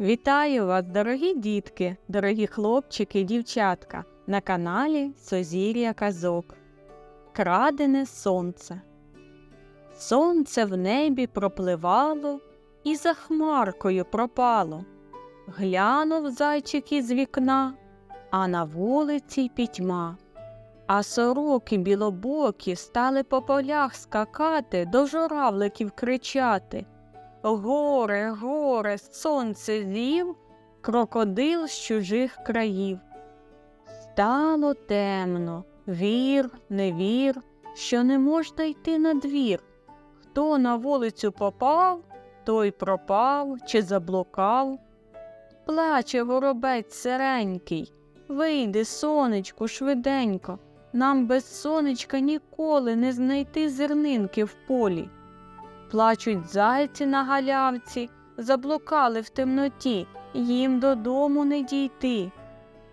Вітаю вас, дорогі дітки, дорогі хлопчики і дівчатка на каналі Созір'я Казок. Крадене сонце. Сонце в небі пропливало і за хмаркою пропало. Глянув зайчик із вікна, а на вулиці пітьма. А сороки білобокі стали по полях скакати, до журавликів кричати. Горе, горе, сонце з'їв, крокодил з чужих країв. Стало темно, вір, не вір, що не можна йти на двір. Хто на вулицю попав, той пропав чи заблукав. Плаче воробець сиренький, вийди, сонечку, швиденько, нам без сонечка ніколи не знайти зернинки в полі. Плачуть зайці на галявці, заблукали в темноті, їм додому не дійти.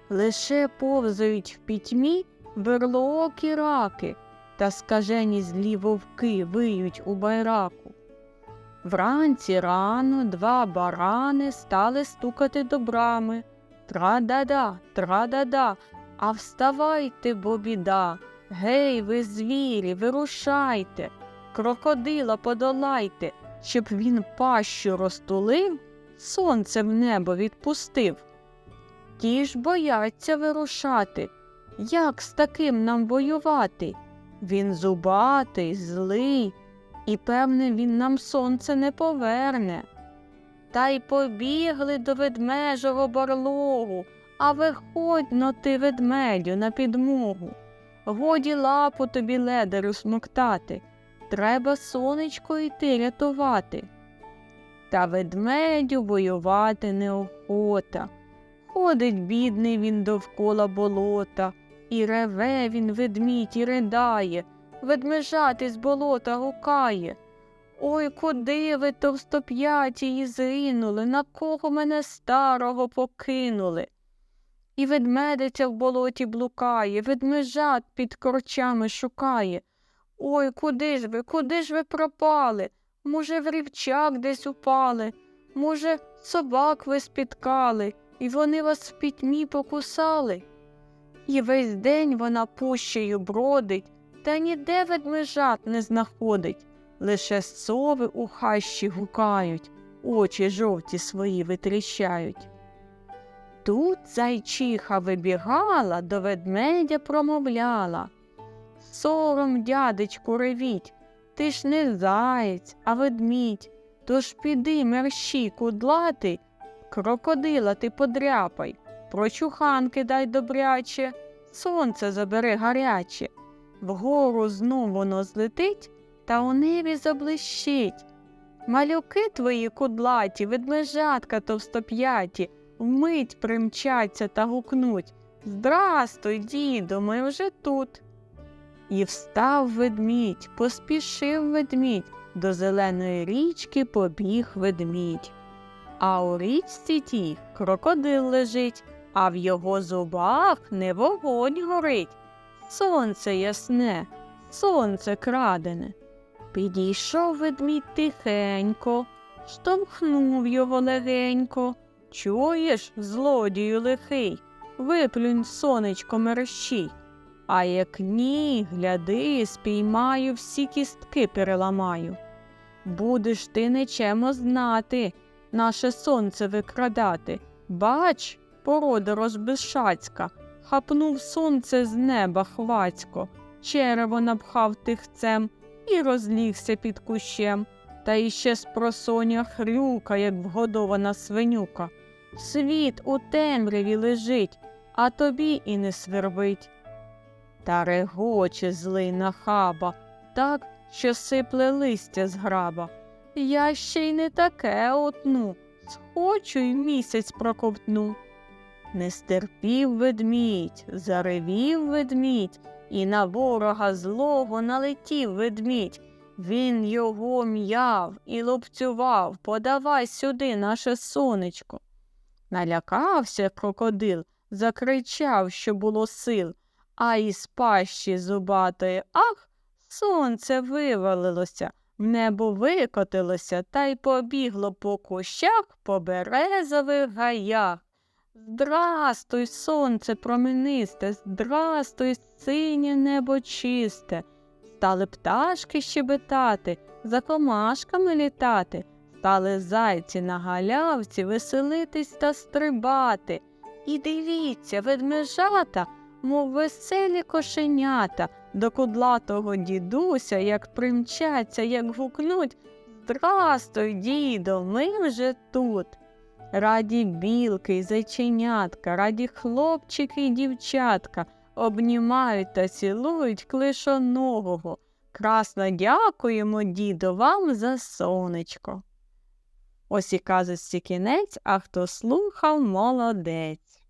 Лише повзають в пітьмі верлоокі раки, та скажені злі вовки виють у байраку. Вранці рано два барани стали стукати до брами. Тра-да-да, тра-да-да, а вставайте, бо біда. Гей, ви звірі, вирушайте крокодила подолайте, щоб він пащу розтулив, сонце в небо відпустив. Ті ж бояться вирушати. Як з таким нам воювати? Він зубатий, злий, і, певне, він нам сонце не поверне. Та й побігли до ведмежого барлогу, а виходь но ти, ведмедю, на підмогу. Годі лапу тобі ледеру смоктати. Треба сонечко йти рятувати. Та ведмедю воювати неохота. Ходить бідний він довкола болота, і реве він ведмідь і ридає, ведмежати з болота гукає. Ой, куди ви товстоп'яті зринули, на кого мене старого покинули? І ведмедиця в болоті блукає, ведмежат під корчами шукає. Ой, куди ж ви, куди ж ви пропали? Може, в рівчак десь упали, може, собак ви спіткали, і вони вас в пітьмі покусали. І весь день вона пущею бродить, та ніде ведмежат не знаходить, лише сови у хащі гукають, очі жовті свої витріщають. Тут зайчиха вибігала, до ведмедя промовляла. Сором, дядечку, ревіть, ти ж не заєць, а ведмідь. Тож піди, мерщій, кудлатий, крокодила ти подряпай, прочуханки дай добряче, сонце забери гаряче. Вгору знов воно злетить та у небі заблищить. Малюки твої кудлаті, ведмежатка товстоп'яті, вмить примчаться та гукнуть Здрастуй, діду, ми вже тут. І встав ведмідь, поспішив ведмідь, до зеленої річки побіг ведмідь. А у річці тій крокодил лежить, а в його зубах не вогонь горить. Сонце ясне, сонце крадене. Підійшов ведмідь тихенько, штовхнув його легенько. Чуєш, злодію лихий, виплюнь сонечко мерщій. А як ні, гляди, спіймаю, всі кістки переламаю. Будеш ти нечемо знати, наше сонце викрадати. Бач, порода розбишацька, хапнув сонце з неба хвацько, черево напхав тихцем і розлігся під кущем, та іще з просоня хрюка, як вгодована свинюка. Світ у темряві лежить, а тобі і не свербить. Та регоче злий нахаба, так, що сипле листя з граба. Я ще й не таке отну, схочу й місяць проковтну. Не стерпів ведмідь, заревів ведмідь, і на ворога злого налетів ведмідь. Він його м'яв і лупцював, подавай сюди наше сонечко. Налякався крокодил, закричав, що було сил а із пащі зубатої ах, сонце вивалилося, в небо викотилося та й побігло по кущах по березових гаях. Здрастуй, сонце променисте, здрастуй, синє небо чисте. Стали пташки щебетати, за комашками літати, стали зайці на галявці веселитись та стрибати. І дивіться, ведмежата, мов веселі кошенята, до кудлатого дідуся, як примчаться, як гукнуть Здрастуй, дідо, ми вже тут. Раді білки й зайченятка, раді хлопчики й дівчатка обнімають та цілують клишоногого. Красно дякуємо, дідо, вам за сонечко. Ось і казочці кінець, а хто слухав, молодець.